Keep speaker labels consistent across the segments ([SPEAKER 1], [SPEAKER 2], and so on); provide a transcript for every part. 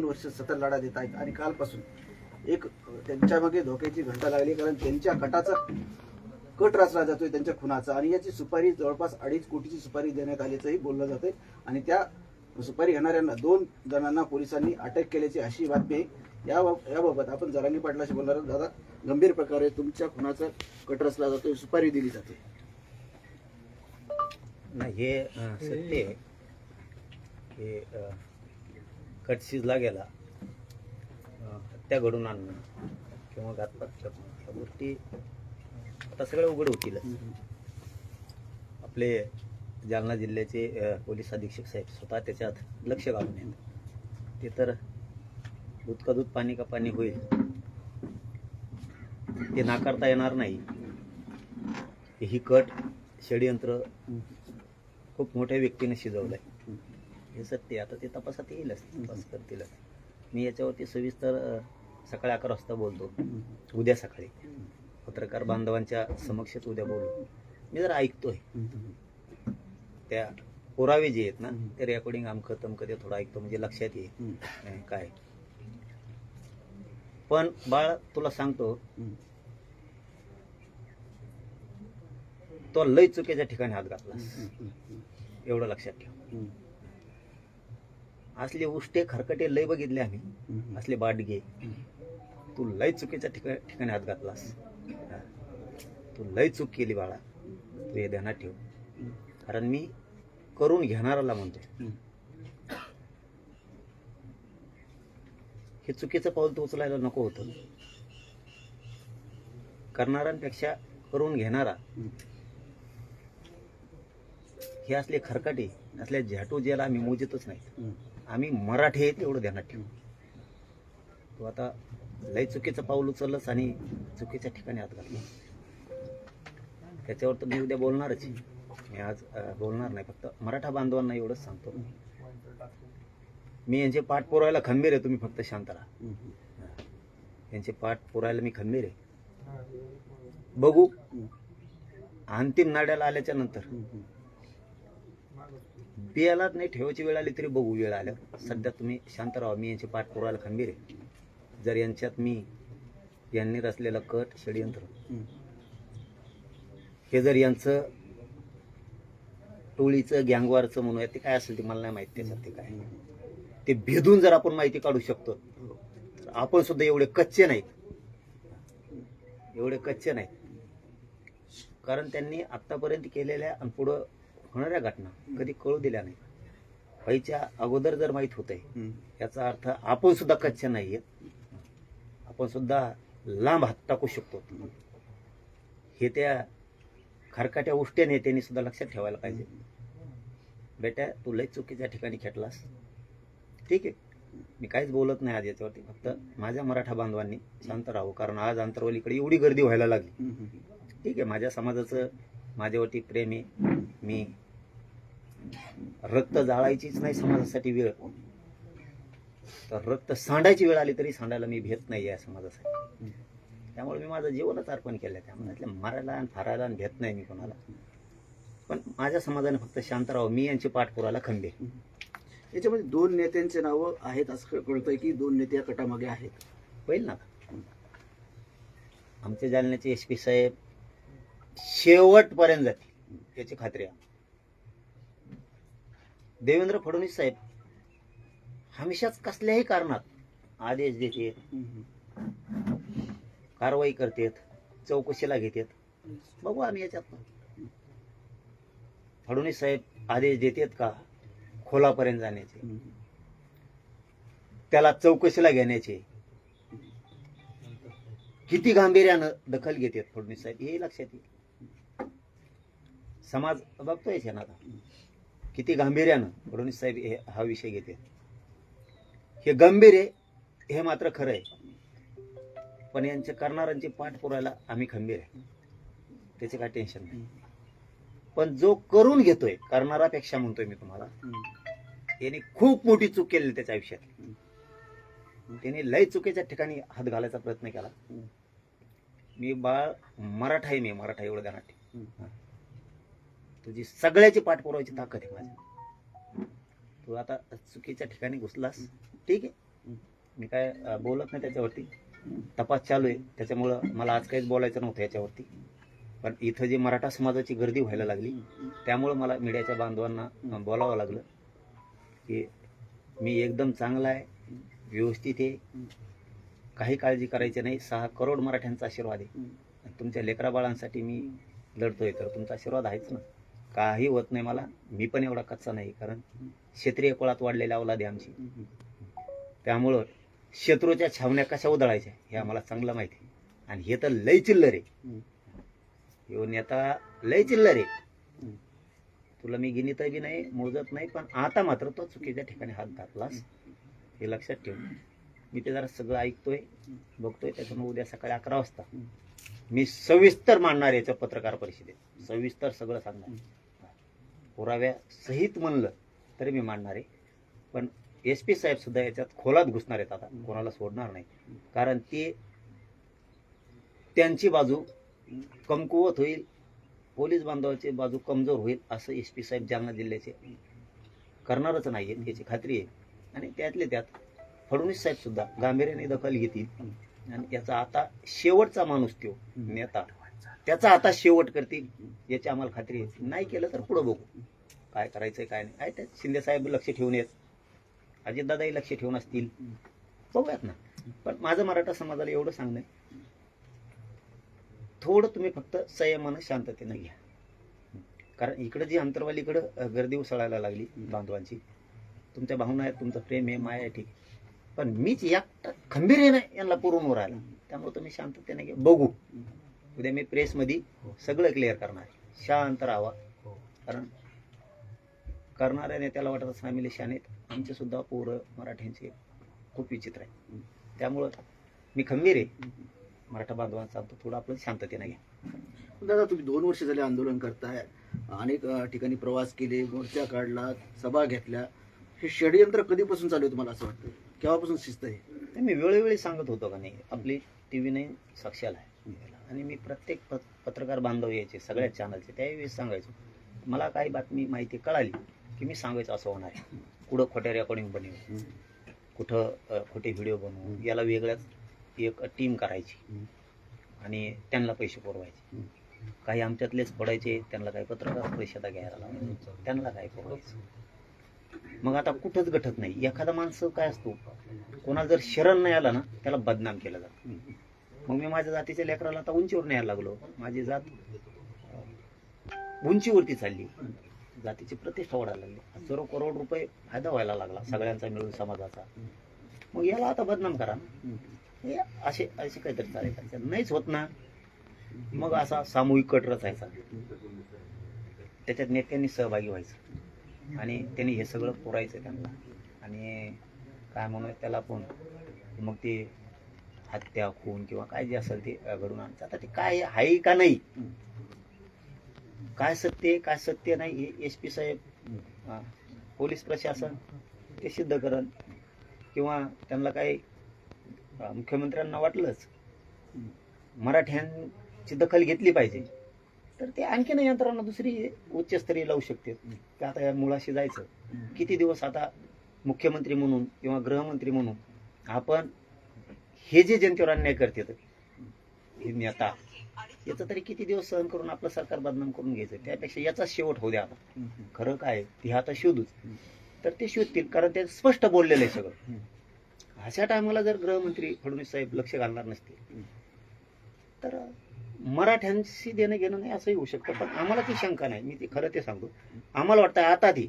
[SPEAKER 1] दोन वर्ष सतत लढा देत आहेत. आणि कालपासून एक त्यांच्या मागे धोक्याची घंटा लागली कारण त्यांच्या कटाचा कट रचला जातोय त्यांच्या खुनाचा. आणि याची सुपारी जवळपास अडीच कोटीची सुपारी देण्यात आल्याचंही बोललं जातंय. आणि त्या सुपारी घेणाऱ्यांना दोन जणांना पोलिसांनी अटक केल्याची अशी बातमी आहे. या याबाबत आपण जरांगी पाटलाशी बोलणार दादा गंभीर प्रकारे तुमच्या खुनाचा कट रचला जातोय सुपारी दिली जाते.
[SPEAKER 2] नाही हे सत्य कट शिजला गेला हत्या घडून आणणं किंवा घातपात करणं ह्या गोष्टी आता सगळ्या उघड होतील आपले जालना जिल्ह्याचे पोलीस अधीक्षक साहेब स्वतः त्याच्यात लक्ष घालून येत ते तर दूध का दूध पाणी का पाणी होईल. ते नाकारता येणार नाही. ही कट षडयंत्र खूप मोठ्या व्यक्तीने शिजवलं आहे हे सत्य आता ते तपासात येईलच. तपास करतीलच मी याच्यावरती सविस्तर सकाळी अकरा वाजता बोलतो. उद्या सकाळी. पत्रकार बांधवांच्या समक्षच उद्या बोलू. मी जरा ऐकतोय. त्या पुरावे जे आहेत ना ते रेकॉर्डिंग आमकं तमकं ते थोडं ऐकतो. म्हणजे लक्षात येईल. काय. पण बाळ तुला सांगतो. तो लय चुकीच्या ठिकाणी हात घातला. एवढं लक्षात ठेव. असले उष्टे खरकटे लय बघितले आम्ही. असले बाडगे तू लय चुकीच्या ठिका ठिकाणी हात घातलास. तू लय चूक केली बाळा. तू हे ध्यानात ठेव. कारण मी करून घेणाराला म्हणतो हे चुकीचं पाऊल तू उचलायला नको होतं. करणाऱ्यांपेक्षा करून घेणारा. हे असले खरकाटे असल्या झॅटू ज्याला आम्ही मोजतच नाही आम्ही मराठी आहेत एवढं ध्यानात ठेवू. तू आता लय चुकीचं पाऊल उचललंस आणि चुकीच्या ठिकाणी हात घातला. त्याच्यावर तर मी उद्या बोलणारच मी आज बोलणार नाही. फक्त मराठा बांधवांना एवढंच सांगतो. मी यांचे पाठ पुरवायला खंबीर आहे. तुम्ही फक्त शांत राहा. यांचे पाठ पुरायला मी खंबीर आहे. बघू. अंतिम नाड्याला आल्याच्यानंतर. बियालाच नाही ठेवायची वेळ आली तरी बघू वेळ आल्यावर सध्या तुम्ही शांत राहा मी यांचे पाठ पुरायला खंबीर आहे. जर यांच्यात मी यांनी रचलेलं कट षडयंत्र हे जर यांचं टोळीचं गँगवारचं म्हणूया ते काय असेल ते मला नाही माहिती त्याच्यात ते काय. ते भेदून जर आपण माहिती काढू शकतो तर आपण सुद्धा एवढे कच्चे नाहीत. एवढे कच्चे नाहीत. कारण त्यांनी आतापर्यंत केलेल्या आणि पुढं होणाऱ्या घटना कधी कळू दिल्या नाही. व्हायच्या अगोदर जर माहीत होतंय याचा अर्थ आपण सुद्धा कच्चे नाहीये. आपण सुद्धा लांब हात टाकू शकतो. हे त्या खरकाट्या उष्ट्या नेत्यांनी सुद्धा लक्षात ठेवायला पाहिजे. बेटा तू लय चुकीच्या ठिकाणी खेटलास. ठीक आहे. मी काहीच बोलत नाही आज याच्यावरती. फक्त माझ्या मराठा बांधवांनी शांत राहू. कारण आज आंतरवलीकडे एवढी गर्दी व्हायला लागली. ठीक आहे. माझ्या समाजाचं माझ्यावरती प्रेम आहे. मी रक्त जाळायचीच नाही समाजासाठी वेळ. तर रक्त सांडायची वेळ आली तरी सांडायला मी भेट नाही या समाजासाठी. त्यामुळे मी माझं जीवनच अर्पण केलं. त्यामुळे मारायला आणि फारायला आणि भेट नाही मी कोणाला. पण माझ्या समाजाने फक्त शांत राहावं मी यांची पाठपुराला खंबे
[SPEAKER 1] याच्यामध्ये दोन नेत्यांचे नावं आहेत असं कळतंय की दोन नेते या कटामागे आहेत.
[SPEAKER 2] होईल ना आमच्या जालन्याचे एस पी साहेब शेवटपर्यंत जातील. याची खात्री आहे. देवेंद्र फडणवीस साहेब हमेशाच कसल्याही कारणात आदेश देते कारवाई करतात. चौकशीला घेतात. बघू आम्ही याच्यात. फडणवीस साहेब आदेश देतात का? खोलापर्यंत जाण्याचे. त्याला चौकशीला घेण्याचे. किती गांभीर्यानं दखल घेतात फडणवीस साहेब हे लक्षात येईल. समाज बघतोय ना आता. किती गांभीर्यानं फडणवीस साहेब हे हा विषय घेते. हे गंभीर आहे हे मात्र खरं आहे. पण यांच्या करणाऱ्यांची पाठ पुरायला आम्ही खंबीर आहे. त्याचे काय टेन्शन नाही. पण जो करून घेतोय करणारापेक्षा म्हणतोय मी तुम्हाला याने खूप मोठी चूक केली त्याच्या आयुष्यात. त्याने लय चुकीच्या ठिकाणी हात घालायचा प्रयत्न केला. मी बाळ मराठा आहे मी मराठा एवढं ध्यानात तुझी सगळ्याची पाठपुरावायची ताकद आहे माझी. तू आता चुकीच्या ठिकाणी घुसलास. ठीक आहे. मी काय बोलत नाही त्याच्यावरती. तपास चालू आहे. त्याच्यामुळं मला आज काहीच बोलायचं नव्हतं याच्यावरती. पण इथं जी मराठा समाजाची गर्दी व्हायला लागली त्यामुळं मला मीडियाच्या बांधवांना बोलावं लागलं की मी एकदम चांगला आहे व्यवस्थित आहे. काही काळजी करायची नाही. सहा करोड मराठ्यांचा आशीर्वाद आहे. आणि तुमच्या लेकराबाळांसाठी मी लढतोय. तर तुमचा आशीर्वाद आहेच ना. काही होत नाही मला. मी पण एवढा कच्चा नाही कारण क्षेत्रीय कुळात वाढलेल्या अवलाद आमची. त्यामुळं शत्रूच्या छावण्या कशा उधळायच्या हे आम्हाला चांगलं माहिती आहे. आणि हे तर लय चिल्लर आहे. ह्यो नेता लय चिल्लर आहे. तुला मी गिनीत बी नाही मोजत नाही पण आता मात्र तो चुकीच्या ठिकाणी हात घातलास हे लक्षात ठेव. मी ते जरा सगळं ऐकतोय बघतोय त्याच्यामुळे उद्या सकाळी अकरा वाजता मी सविस्तर मांडणार याच्या पत्रकार परिषदेत. सविस्तर सगळं सांगणार. पुराव्या सहित म्हणलं तरी मी मांडणार आहे. पण एस पी साहेब सुद्धा याच्यात खोलात घुसणार आहेत आता. कोणाला सोडणार नाही. कारण ते त्यांची बाजू कमकुवत होईल पोलीस बांधवाची बाजू कमजोर होईल असं एस पी साहेब जालना जिल्ह्याचे करणारच नाही याची खात्री आहे. आणि त्यातले त्यात फडणवीस साहेब सुद्धा गांभीर्याने दखल घेतील. आणि याचा आता शेवटचा माणूस तो नेता. त्याचा आता शेवट करतील याची आम्हाला खात्री आहे. नाही केलं तर पुढं बघू. काय करायचंय काय नाही. आहे त्यात शिंदेसाहेब लक्ष ठेवून येत. अजितदादाही लक्ष ठेवून असतील. बघूयात ना. पण माझं मराठा समाजाला एवढं सांगणं थोडं तुम्ही फक्त संयमानं शांततेनं घ्या. कारण इकडं जी अंतरवालीकडं गर्दी उसळायला लागली बांधवांची तुमच्या भावना आहेत तुमचं प्रेम आहे माया आहे ठीक. पण मीच या खंबीर नाही यांना पुरून राहिला. त्यामुळे तुम्ही शांततेने घ्या. बघू. उद्या मी प्रेसमध्ये सगळं क्लिअर करणार. आहे शांत राहावा. कारण करणाऱ्या नेत्याला वाटत असं आम्ही शान आहेत आमचे सुद्धा पोरं मराठ्यांचे खूप विचित्र आहे त्यामुळं मी खंबीर आहे. मराठा बांधवांचा सांगतो थोडं आपलं शांततेने घ्या.
[SPEAKER 1] दादा तुम्ही दोन वर्ष झाले आंदोलन करताय. अनेक ठिकाणी प्रवास केले मोर्चा काढला सभा घेतल्या. हे षडयंत्र कधीपासून चालू आहे तुम्हाला असं वाटतं? केव्हापासून शिस्त आहे?
[SPEAKER 2] ते मी वेळोवेळी सांगत होतो का नाही आपली टी व्ही नाही साक्षाला आहे. आणि मी प्रत्येक पत पत्रकार बांधव यायचे सगळ्या चॅनलचे त्यावेळी सांगायचो मला काही बातमी माहिती कळाली की मी सांगायचं असं होणार आहे. कुठं खोट्या रेकॉर्डिंग बनवू? कुठं खोटे व्हिडिओ बनवू? याला वेगळ्याच एक टीम करायची आणि त्यांना पैसे पुरवायचे. काही आमच्यातलेच पडायचे त्यांना काही पत्रकार परिषदा घ्यायला लावायचे. त्यांना काय पुरवायचं? मग आता कुठंच गठत नाही. एखादा माणसं काय असतो कोणाला जर शरण नाही आला ना त्याला बदनाम केलं जातं. मग मी माझ्या जातीच्या लेकराला आता उंचीवर न्यायला लागलो. माझी जात उंचीवरती चालली. जातीची प्रतिष्ठा वाढायला लागली. हजारो करोड रुपये फायदा व्हायला लागला सगळ्यांचा मिळून समाजाचा. मग याला आता बदनाम करा. ना. हे असे असे काहीतरी चालेल नाहीच होत ना. मग असा सामूहिक कट रचायचा. त्याच्यात नेत्यांनी सहभागी व्हायचं. आणि त्यांनी हे सगळं पुरायचं त्यांना. आणि काय म्हणूया त्याला पण मग ते हत्या खून किंवा काय जे असेल ते घडून आणतात. आता ते काय आहे का नाही? काय सत्य आहे काय सत्य नाही एस पी साहेब पोलीस प्रशासन ते सिद्ध करण किंवा त्यांना काही मुख्यमंत्र्यांना वाटलंच मराठ्यांची दखल घेतली पाहिजे. तर ते आणखीन यंत्रणा दुसरी उच्चस्तरीय लावू शकते. ते आता या मुळाशी जायचं. किती दिवस आता मुख्यमंत्री म्हणून किंवा गृहमंत्री म्हणून आपण हे जे जनतेवर अन्याय करते हे नेता याचं तरी किती दिवस सहन करून आपलं सरकार बदनाम करून घ्यायचं? त्यापेक्षा याचा शेवट होऊ द्या आता. खरं काय ती ते आता शोधूच. तर ते शोधतील कारण ते स्पष्ट बोललेलं आहे सगळं. अशा टायमाला जर गृहमंत्री फडणवीस साहेब लक्ष घालणार नसतील तर मराठ्यांशी देणं घेणं नाही असंही होऊ शकतं. पण आम्हाला ती शंका नाही. मी ती खरं ते सांगतो. आम्हाला वाटतं आता ती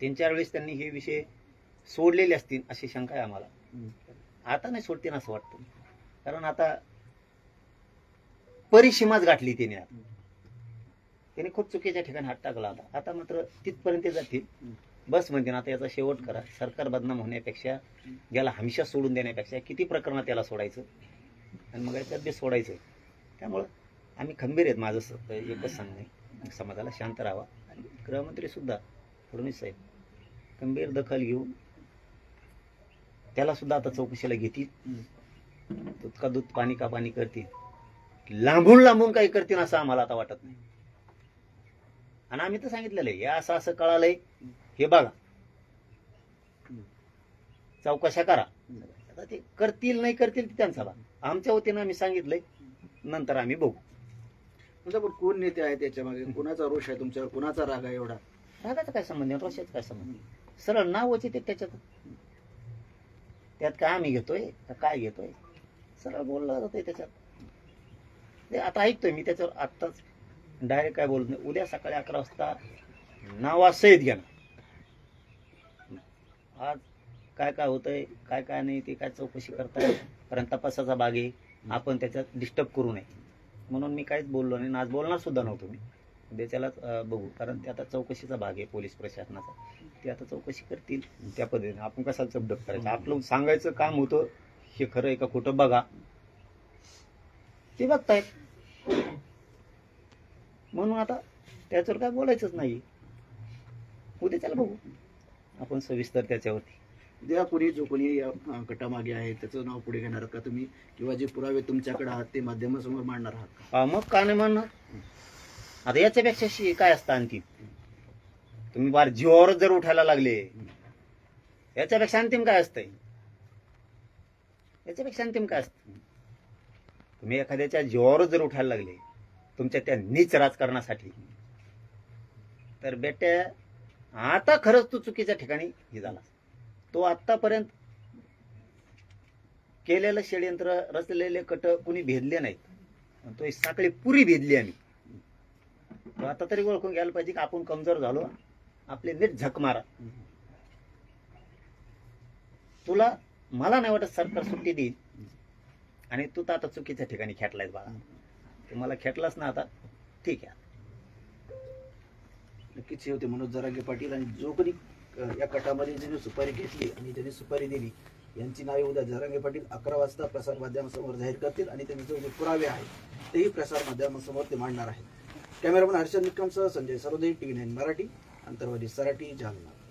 [SPEAKER 2] तीन चार वेळेस त्यांनी हे विषय सोडलेले असतील अशी शंका आहे आम्हाला. आता नाही सोडतील असं वाटतं. कारण आता परिसीमाच गाठली तिने आता. त्याने खूप चुकीच्या ठिकाणी हात टाकला आता आता मात्र तिथपर्यंत जातील. बस म्हणते ना आता याचा शेवट करा. सरकार बदनाम होण्यापेक्षा याला हमेशा सोडून देण्यापेक्षा किती प्रकरणात त्याला सोडायचं? आणि मग याच्यात बी सोडायचं त्यामुळं आम्ही खंबीर आहेत माझं एकच सांगणं. समाजाला शांत राहावा. आणि गृहमंत्री सुद्धा फडणवीस साहेब खंबीर दखल घेऊन त्याला सुद्धा आता चौकशीला घेतील. दूध का दूध पाणी का पाणी करतील. लांबून लांबून काही करतील असं आम्हाला आता वाटत नाही. आणि आम्ही तर सांगितलेलं आहे हे असं असं कळालंय. हे बघा. चौकशा करा. आता ते करतील नाही करतील ते त्यांचा भाग. आमच्या वतीनं आम्ही सांगितलंय. नंतर आम्ही बघू.
[SPEAKER 1] म्हणजे पण कोण नेते आहेत त्याच्यामागे कोणाचा रोष आहे तुमच्यावर? कोणाचा राग आहे एवढा?
[SPEAKER 2] रागाचा काय संबंध आहे? रोषाचा काय संबंध सरळ नावच येते त्याच्यात. त्यात काय आम्ही घेतोय? का काय घेतोय? सरळ बोललं जातंय त्याच्यात. ते आता ऐकतोय मी त्याच्यावर आत्ताच डायरेक्ट काय बोलत नाही. उद्या सकाळी अकरा वाजता नावासहित घेणार. आज काय काय होतंय काय काय नाही ते काय चौकशी करताय कारण तपासाचा भाग आहे. आपण त्याच्यात डिस्टर्ब करू नये. म्हणून मी काहीच बोललो नाही. आज बोलणार सुद्धा नव्हतो मी. त्यालाच बघू. कारण ते आता चौकशीचा भाग आहे पोलीस प्रशासनाचा. ते आता चौकशी करतील त्या पद्धतीने. आपण कशाला चपडप करायचं? आपलं सांगायचं काम होतं हे खरं आहे का खोटं बघा. ते बघतायत. म्हणून आता त्याच्यावर काय बोलायचंच नाही. उद्या त्याला बघू. आपण सविस्तर त्याच्यावरती.
[SPEAKER 1] द्या कोणी जो कोणी या गटामागे आहे त्याचं नाव पुढे घेणार का तुम्ही? किंवा जे पुरावे तुमच्याकडे आहात ते माध्यमासमोर मांडणार आहात का?
[SPEAKER 2] हा, मग का नाही म्हणणार आता याच्यापेक्षा शी- काय असतं आणखी? तुम्ही बार जीवावरच जर उठायला लागले याच्यापेक्षा अंतिम काय असतंय? याच्यापेक्षा अंतिम काय असतं तुम्ही एखाद्याच्या जीवावरच जर उठायला लागले तुमच्या त्या नीच राजकारणासाठी तर बेट्या आता खरंच तू चुकीच्या ठिकाणी हे झाला तो आतापर्यंत केलेलं षडयंत्र रचलेले कट कुणी भेदले नाहीत. तो ही साखळी पुरी भेदली आम्ही. तो आता तरी ओळखून घ्यायला पाहिजे की आपण कमजोर झालो. आपले नीट झक मारा. तुला मला नाही वाटत सरकार सुट्टी देईल. आणि तू तर आता चुकीच्या ठिकाणी खेटलायस बाळा. तू मला खेटलास ना आता. ठीक आहे.
[SPEAKER 1] नक्कीच हे होते मनोज जरागे पाटील आणि जो कोणी या गटामध्ये ज्यांनी सुपारी घेतली आणि ज्यांनी सुपारी दिली यांची नावे उद्या जरांगे पाटील अकरा वाजता प्रसार माध्यमासमोर जाहीर करतील आणि त्यांचे जे पुरावे आहेत तेही प्रसार माध्यमासमोर ते मांडणार आहेत. Cameraman Harshad निकमसह Sanjay Sarode T V nine Marathi अंतर्वादी सराठी जालना.